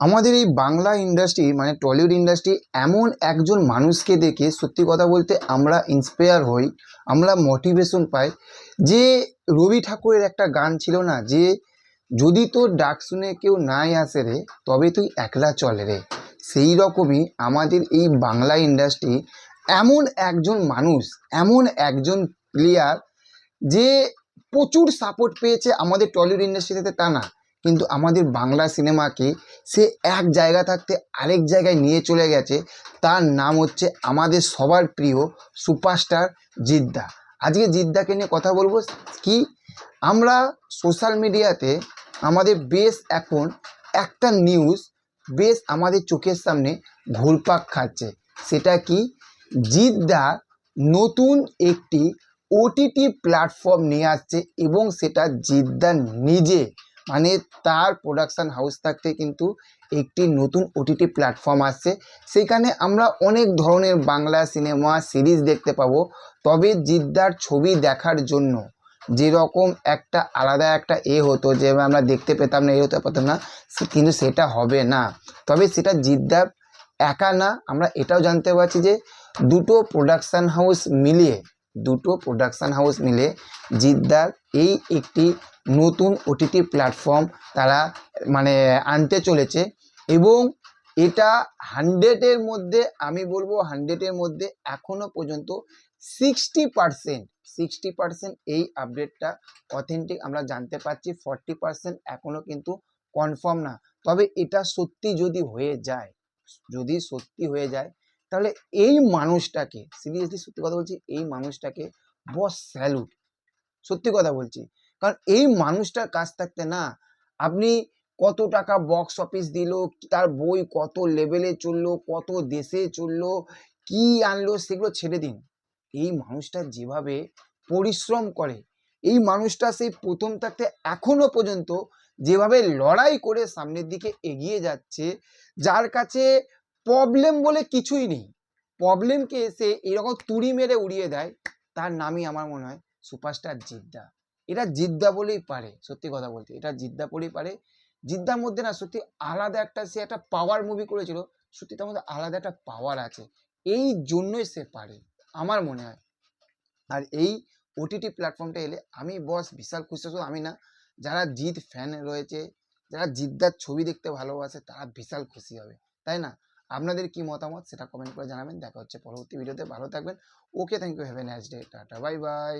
আমাদের এই বাংলা ইন্ডাস্ট্রি মানে টলিউড ইন্ডাস্ট্রি এমন একজন মানুষকে দেখে সত্যি কথা বলতে আমরা ইন্সপায়ার হই, আমরা মোটিভেশন পাই। যে রবি ঠাকুরের একটা গান ছিল না, যে যদি তোর ডাক শুনে কেউ নাই আসে রে, তবে তুই একলা চলে রে। সেই রকমই আমাদের এই বাংলা ইন্ডাস্ট্রি এমন একজন মানুষ, এমন একজন প্লেয়ার যে প্রচুর সাপোর্ট পেয়েছে আমাদের টলিউড ইন্ডাস্ট্রিতে তা না, কিন্তু আমাদের বাংলা সিনেমাকে সে এক জায়গা থাকতে আরেক জায়গায় নিয়ে চলে গেছে। তার নাম হচ্ছে আমাদের সবার প্রিয় সুপারস্টার জিদ্দা। আজকে জিদ্দাকে নিয়ে কথা বলব কি? আমরা সোশ্যাল মিডিয়াতে আমাদের বেশ এখন একটা নিউজ বেশ আমাদের চোখের সামনে ঘুরপাক খাচ্ছে। সেটা কি? জিদ্দা নতুন একটি ওটিটি প্ল্যাটফর্ম নিয়ে আসছে এবং সেটা জিদ্দা নিজে মানে তার প্রোডাকশান হাউস থাকতে কিন্তু একটি নতুন ওটিটি প্ল্যাটফর্ম আসছে। সেখানে আমরা অনেক ধরনের বাংলা সিনেমা সিরিজ দেখতে পাবো। তবে জিদ্দার ছবি দেখার জন্য যেরকম একটা আলাদা একটা এ হতো যে আমরা দেখতে পেতাম না, এ হতে পারতাম না কিন্তু সেটা হবে না। তবে সেটা জিদ্দার একা না, আমরা এটাও জানতে পারছি যে দুটো প্রোডাকশান হাউস মিলিয়ে দুটো প্রোডাকশন হাউস মিলে জিদ্দার এই একটি নতুন ওটিটি প্ল্যাটফর্ম তারা মানে আনতে চলেছে। এবং এটা হান্ড্রেডের মধ্যে, আমি বলব হান্ড্রেডের মধ্যে এখনও পর্যন্ত সিক্সটি পার্সেন্ট সিক্সটি পার্সেন্ট এই আপডেটটা অথেন্টিক আমরা জানতে পারছি ফর্টি পার্সেন্ট এখনও কিন্তু কনফার্ম না। তবে এটা সত্যি যদি হয়ে যায়, যদি সত্যি হয়ে যায় তাহলে এই মানুষটাকে সিরিয়াসলি সত্যি কথা বলছি, এই মানুষটাকে বস স্যালুট সত্যি কথা বলছি। কারণ এই মানুষটার কাজ থাকতে না, আপনি কত টাকা বক্স অফিস দিল, তার বই কত লেভেলে চলল, কত দেশে চলল, কি আনলো, সেগুলো ছেড়ে দিন। এই মানুষটা যেভাবে পরিশ্রম করে, এই মানুষটা সেই প্রথম থাকতে এখনও পর্যন্ত যেভাবে লড়াই করে সামনের দিকে এগিয়ে যাচ্ছে, যার কাছে প্রবলেম বলে কিছুই নেই। প্রবলেমকে এসে এরকম তুড়ি মেরে উড়িয়ে দেয়, তার নামই আমার মনে হয় সুপারস্টার জিদ্দা। এটা জিদ্দা বলেই পারে, সত্যি কথা বলতে। এটা জিদ্দা বলেই পারে। জিদ্দার মধ্যে না সত্যি আলাদা একটা, সে একটা পাওয়ার মুভি করেছিল, সত্যি তার মধ্যে আলাদা একটা পাওয়ার আছে। এই জন্যই সে পারে, আমার মনে হয়। আর এই ওটিটি প্ল্যাটফর্মটা এলে আমি বস বিশাল খুশি, শুধু আমি না, যারা জিদ ফ্যান রয়েছে, যারা জিদ্দার ছবি দেখতে ভালোবাসে, তারা বিশাল খুশি হবে, তাই না? আপনাদের কি মতামত সেটা কমেন্ট করে জানাবেন। দেখা হচ্ছে পরবর্তী ভিডিওতে ভালো থাকবেন। Okay thank you have a nice day tata bye bye